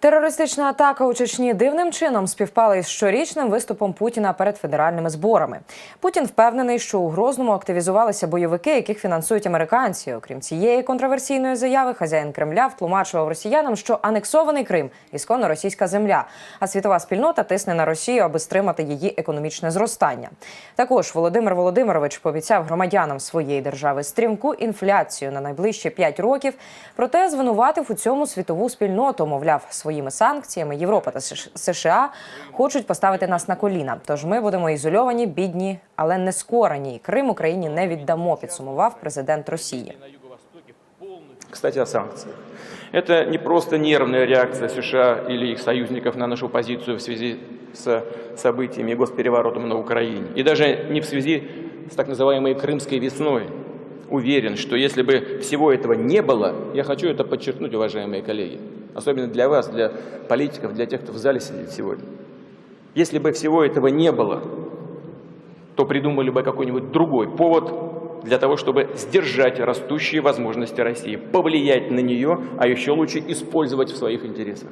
Терористична атака у Чечні дивним чином співпала із щорічним виступом Путіна перед федеральними зборами. Путін впевнений, що у Грозному активізувалися бойовики, яких фінансують американці. Окрім цієї контроверсійної заяви, хазяїн Кремля втлумачував росіянам, що анексований Крим ісконно російська земля, а світова спільнота тисне на Росію, аби стримати її економічне зростання. Також Володимир Володимирович пообіцяв громадянам своєї держави стрімку інфляцію на найближчі 5 років. Проте звинуватив у цьому світову спільноту. Мовляв, своїми санкціями Європа та Сш- США хочуть поставити нас на коліна. Тож ми будемо ізольовані, бідні, але не скорені. І Крим Україні не віддамо. Підсумував президент Росії. Кстати, о санкциях. Это не просто нервная реакция США или их союзников на нашу позицию в связи с событиями и госпереворотом на Украине. И даже не в связи с так называемой Крымской весной. Уверен, что если бы всего этого не было, я хочу это подчеркнуть, уважаемые коллеги, особенно для вас, для политиков, для тех, кто в зале сидит сегодня. Если бы всего этого не было, то придумали бы какой-нибудь другой повод для того, чтобы сдержать растущие возможности России, повлиять на нее, а еще лучше использовать в своих интересах.